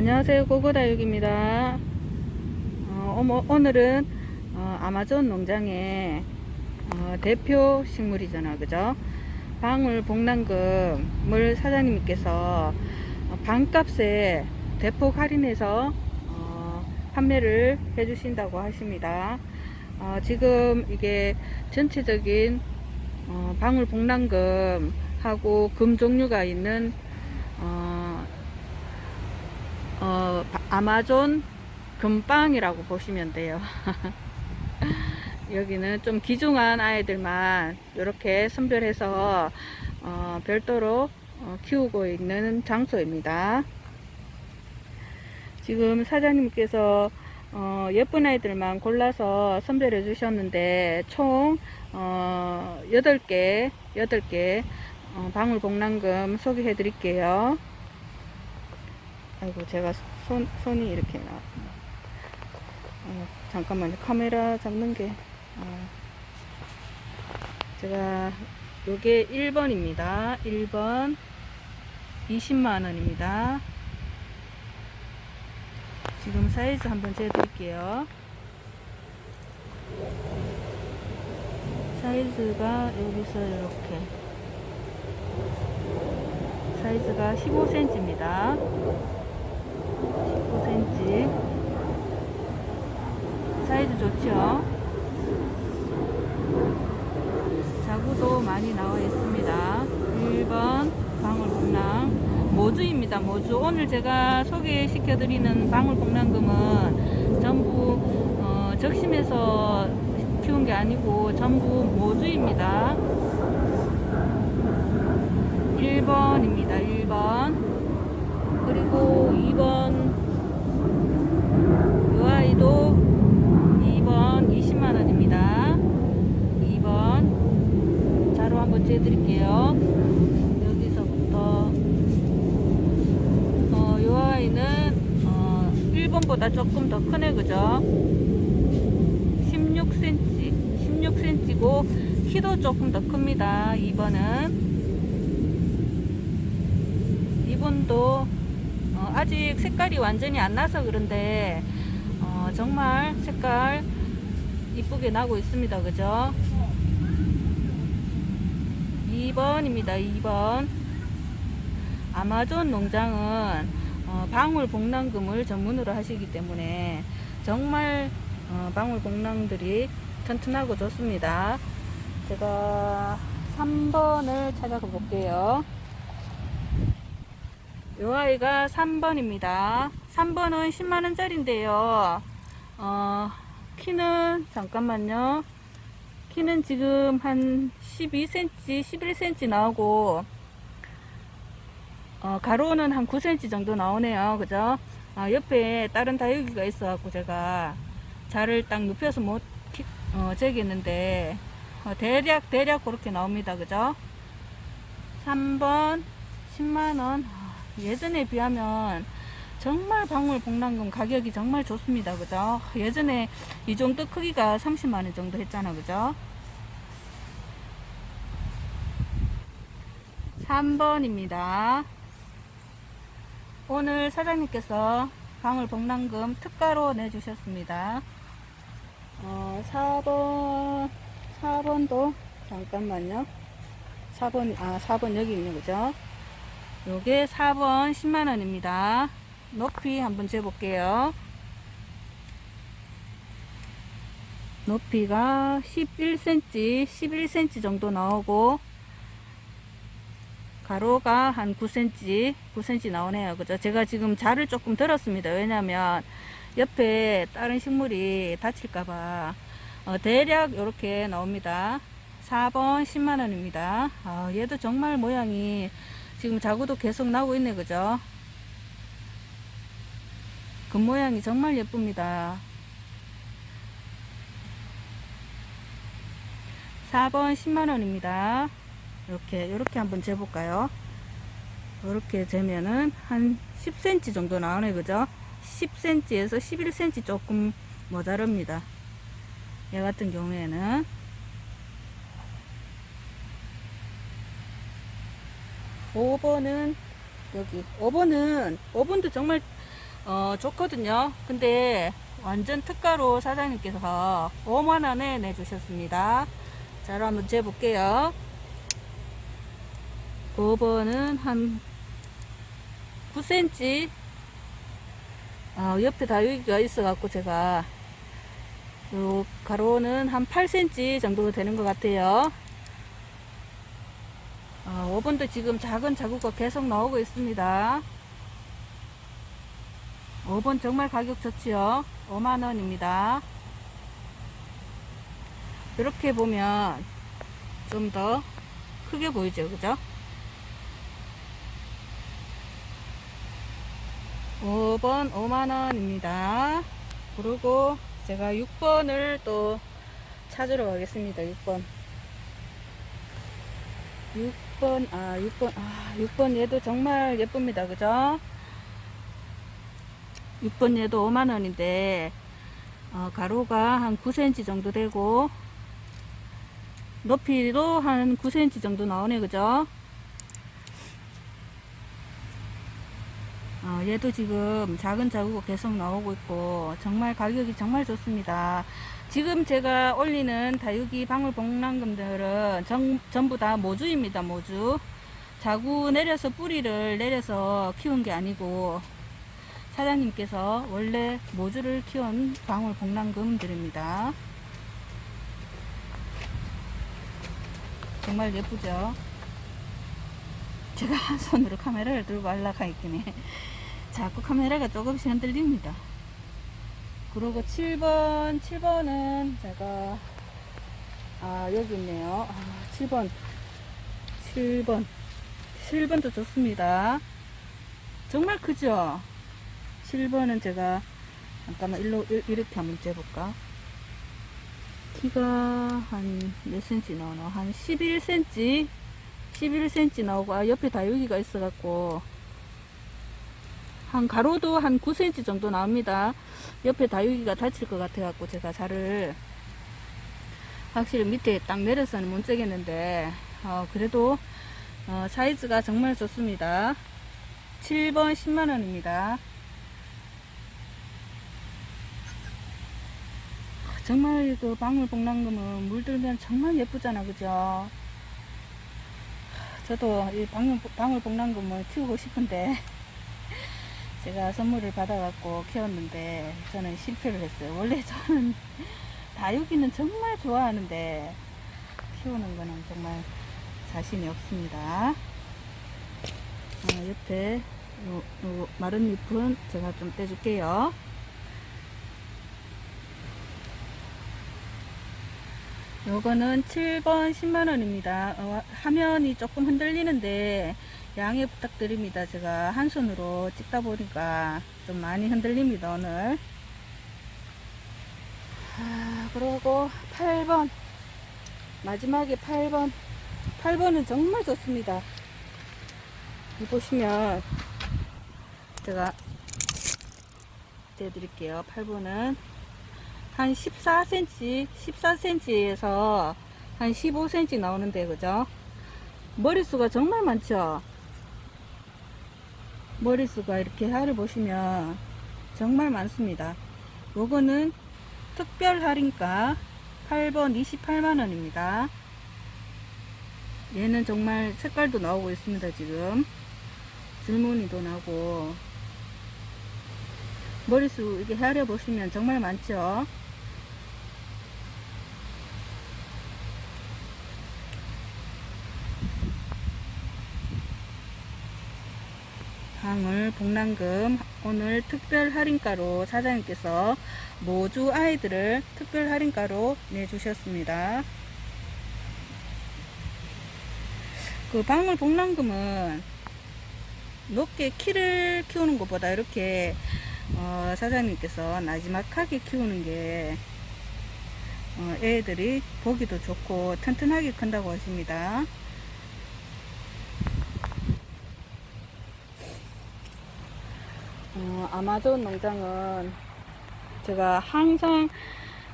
안녕하세요. 고고다육입니다. 어, 오늘은 어, 아마존 농장의 어, 대표 식물이잖아. 그죠? 방울 복랑금을 사장님께서 어, 반값에 대폭 할인해서 어, 판매를 해주신다고 하십니다. 어, 지금 이게 전체적인 어, 방울 복랑금 하고 금 종류가 있는 어, 어, 바- 아마존 금빵이라고 보시면 돼요. 여기는 좀 귀중한 아이들만 이렇게 선별해서 어, 별도로 어, 키우고 있는 장소입니다. 지금 사장님께서 어, 예쁜 아이들만 골라서 선별해 주셨는데 총 어, 8개, 8개 어, 방울복랑금 소개해 드릴게요. 아이고 제가 손, 손이 이렇게 나. 어, 잠깐만요. 카메라 잡는 게 어, 제가 요게 1번입니다. 1번 20만원입니다. 지금 사이즈 한번 재드릴게요. 사이즈가 여기서 이렇게. 사이즈가 15cm입니다 15cm 사이즈 좋죠? 자구도 많이 나와 있습니다. 1번 방울복랑. 모주입니다 모주. 오늘 제가 소개시켜 드리는 방울복랑금은 전부 어, 적심에서 키운 게 아니고 전부 모주입니다. 1번입니다 1번 그리고 2번 이 아이도 2번 20만원입니다. 2번 자로 한번 재드릴게요. 여기서부터 어, 이 아이는 어, 1번보다 조금 더 크네 그죠? 16cm 16cm고 키도 조금 더 큽니다 2번은. 이분도 어, 아직 색깔이 완전히 안 나서 그런데 어, 정말 색깔 이쁘게 나고 있습니다. 그죠? 2번입니다. 2번. 아마존 농장은 어, 방울 복랑금을 전문으로 하시기 때문에 정말 어, 방울 복랑들이 튼튼하고 좋습니다. 제가 3번을 찾아가 볼게요 요 아이가 3번입니다. 3번은 10만원짜리인데요. 어, 키는, 잠깐만요. 키는 지금 한 12cm, 11cm 나오고, 어, 가로는 한 9cm 정도 나오네요. 그죠? 아, 옆에 다른 다육이가 있어갖고 제가 자를 딱 눕혀서 못, 키- 어, 재겠는데, 어, 대략, 대략 그렇게 나옵니다. 그죠? 3번, 10만원. 예전에 비하면 정말 방울 복랑금 가격이 정말 좋습니다. 그죠? 예전에 이 정도 크기가 30만원 정도 했잖아. 그죠? 3번입니다. 오늘 사장님께서 방울 복랑금 특가로 내주셨습니다. 어, 4번, 4번도 잠깐만요. 4번, 아, 4번 여기 있네. 그죠? 요게 4번 10만원입니다. 높이 한번 재볼게요. 높이가 11cm, 11cm 정도 나오고, 가로가 한 9cm, 9cm 나오네요. 그죠? 제가 지금 자를 조금 들었습니다. 왜냐면, 옆에 다른 식물이 다칠까봐, 어, 대략 이렇게 나옵니다. 4번 10만원입니다. 아, 얘도 정말 모양이 지금 자구도 계속 나오고 있네 그죠? 그 모양이 정말 예쁩니다. 4번 10만원입니다. 이렇게 이렇게 한번 재볼까요? 이렇게 재면은 한 10cm 정도 나오네 그죠? 10cm에서 11cm 조금 모자랍니다. 얘 같은 경우에는 5번은 여기 5번은 5번도 정말 어, 좋거든요. 근데 완전 특가로 사장님께서 5만원에 내주셨습니다. 자, 그럼 한번 재볼게요. 5번은 한 9cm 어, 옆에 다육이가 있어 갖고 제가 요 가로는 한 8cm 정도 되는 것 같아요. 어, 5번도 지금 작은 자구가 계속 나오고 있습니다. 5번 정말 가격 좋지요. 5만원입니다. 이렇게 보면 좀 더 크게 보이죠. 그죠? 5번 5만원입니다. 그리고 제가 6번을 또 찾으러 가겠습니다. 6번. 6 번, 아, 6번, 아, 6번 얘도 정말 예쁩니다. 그죠? 6번 얘도 5만원인데, 어, 가로가 한 9cm 정도 되고, 높이도 한 9cm 정도 나오네. 그죠? 어, 얘도 지금 작은 자구가 계속 나오고 있고 정말 가격이 정말 좋습니다. 지금 제가 올리는 다육이 방울 복랑금들은 전, 전부 다 모주입니다. 모주. 자구 내려서 뿌리를 내려서 키운 게 아니고 사장님께서 원래 모주를 키운 방울 복랑금들입니다. 정말 예쁘죠? 제가 한 손으로 카메라를 들고 하려고 있긴 해. 자꾸 카메라가 조금씩 흔들립니다. 그리고 7번, 7번은 제가, 아, 여기 있네요. 아, 7번. 7번. 7번도 좋습니다. 정말 크죠? 7번은 제가, 잠깐만, 일로, 일- 이렇게 한번 재볼까? 키가 한 몇 cm 나오나? 한 11cm? 11cm 나오고, 아, 옆에 다육이가 있어갖고, 한 가로도 한 9cm 정도 나옵니다. 옆에 다육이가 다칠 것 같아갖고 제가 자를 확실히 밑에 딱 내려서는 못 재겠는데 어, 그래도 어, 사이즈가 정말 좋습니다. 7번 10만원입니다. 정말 그 방울복랑금은 물들면 정말 예쁘잖아 그죠? 저도 이 방울, 방울복랑금을 키우고 싶은데 제가 선물을 받아갖고 키웠는데 저는 실패를 했어요. 원래 저는 다육이는 정말 좋아하는데 키우는 거는 정말 자신이 없습니다. 어, 옆에 요, 요 마른 잎은 제가 좀 떼줄게요. 요거는 7번 10만원입니다. 어, 화면이 조금 흔들리는데 양해 부탁드립니다. 제가 한 손으로 찍다 보니까 좀 많이 흔들립니다, 오늘. 아, 그리고 8번. 마지막에 8번. 8번은 정말 좋습니다. 이 보시면 제가 떼드릴게요. 8번은 한 14cm, 14cm에서 한 15cm 나오는데, 그죠? 머릿수가 정말 많죠? 머릿수가 이렇게 하를 보시면 정말 많습니다. 요거는 특별 할인가 8번 28만원입니다. 얘는 정말 색깔도 나오고 있습니다, 지금. 줄무늬도 나고. 머릿수 이렇게 헤아려 보시면 정말 많죠? 방울 복랑금 오늘 특별 할인가로 사장님께서 모주 아이들을 특별 할인가로 내주셨습니다. 그 방울 복랑금은 높게 키를 키우는 것보다 이렇게 어, 사장님께서 나지막하게 키우는 게 어, 애들이 보기도 좋고 튼튼하게 큰다고 하십니다. 어, 아마존 농장은 제가 항상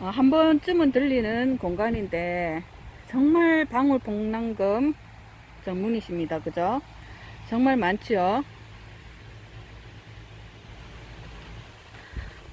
어, 한 번쯤은 들리는 공간인데 정말 방울복랑금 전문이십니다. 그죠? 정말 많지요?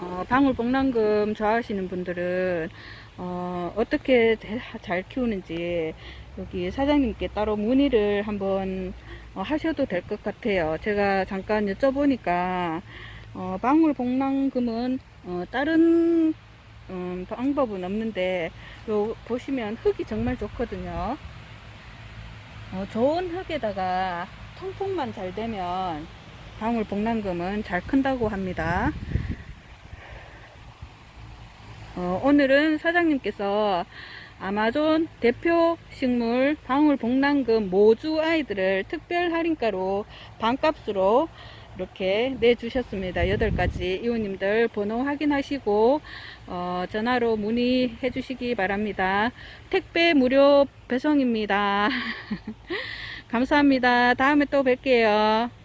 어, 방울복랑금 좋아하시는 분들은 어, 어떻게 대- 잘 키우는지 여기 사장님께 따로 문의를 한번 어, 하셔도 될 것 같아요. 제가 잠깐 여쭤보니까 어, 방울 복랑금은 어, 다른 음, 방법은 없는데 요 보시면 흙이 정말 좋거든요. 어, 좋은 흙에다가 통풍만 잘 되면 방울 복랑금은 잘 큰다고 합니다. 어, 오늘은 사장님께서 아마존 대표 식물 방울복랑금 모주 아이들을 특별 할인가로 반값으로 이렇게 내주셨습니다. 8가지 이웃님들 번호 확인하시고 어, 전화로 문의해 주시기 바랍니다. 택배 무료 배송입니다. 감사합니다. 다음에 또 뵐게요.